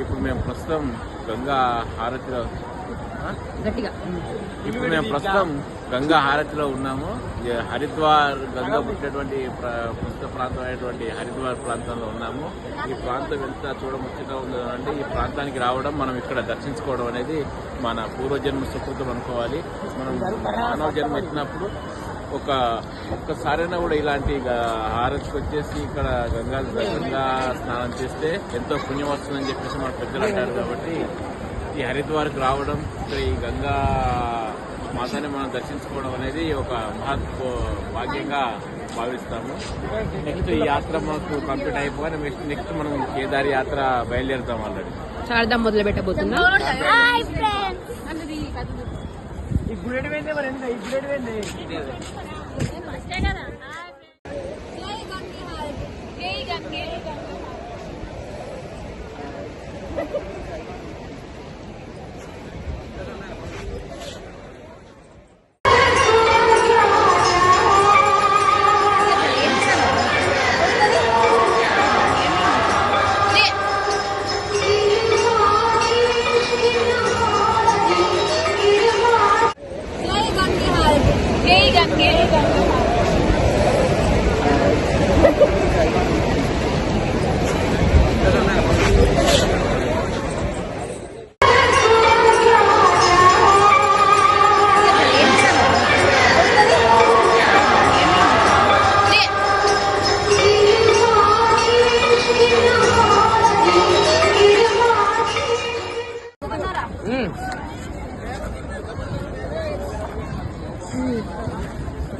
ఇప్పుడు మేము ప్రస్తుతం గంగా హారతిలో ఇప్పుడు మేము ప్రస్తుతం గంగా హారతిలో ఉన్నాము. హరిద్వార్ గంగా పుట్టినటువంటి ప్ర- ప్రస్తుత ప్రాంతం అయినటువంటి హరిద్వార్ ప్రాంతంలో ఉన్నాము. ఈ ప్రాంతం ఎంత చూడముచ్చగా ఉందో అంటే ఈ ప్రాంతానికి రావడం మనం ఇక్కడ దర్శించుకోవడం అనేది మన పూర్వజన్మ సుకృతం అనుకోవాలి. మనం మానవ జన్మ ఎత్తినప్పుడు ఒక ఒక్కసారైనా కూడా ఇలాంటి హారతికి వచ్చేసి ఇక్కడ గంగా గంగా స్నానం చేస్తే ఎంతో పుణ్యం వస్తుందని చెప్పేసి మన పెద్దలు అంటారు కాబట్టి ఈ హరిద్వార్కి రావడం ఇక్కడ ఈ గంగా మాతాన్ని మనం దర్శించుకోవడం అనేది ఒక మహత్ భాగ్యంగా భావిస్తాము. నెక్స్ట్ ఈ యాత్ర మనకు కంప్లీట్ అయిపోగానే నెక్స్ట్ నెక్స్ట్ మనం కేదారి యాత్ర బయలుదేరుతాం ఆల్రెడీ. శారదా మొదలు పెట్టబోతున్నా హాయ్ ఫ్రెండ్స్ జై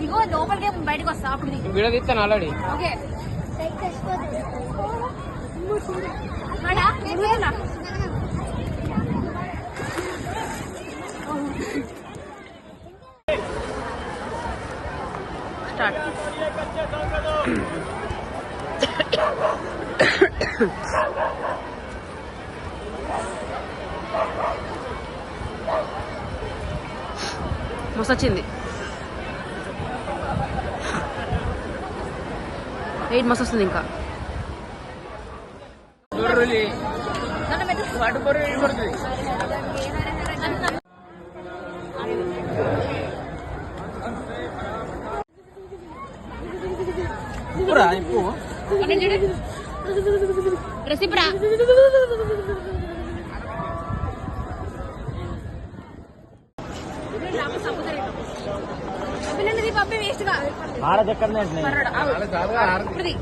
ఇగో లోపలికి బయటకు వస్తా అప్పుడు వీడియో తీస్తాను ఆల్రెడీ. ఓకే? స్టార్ట్ మస్తు వచ్చింది వెయిట్ మస్తు వస్తుంది ఇంకా. డ్రెస్ ఇప్పుడా పిల్లలది పంపి వేస్ట్ గా మర్రోడు, ఆగు. ఇప్పుడుది.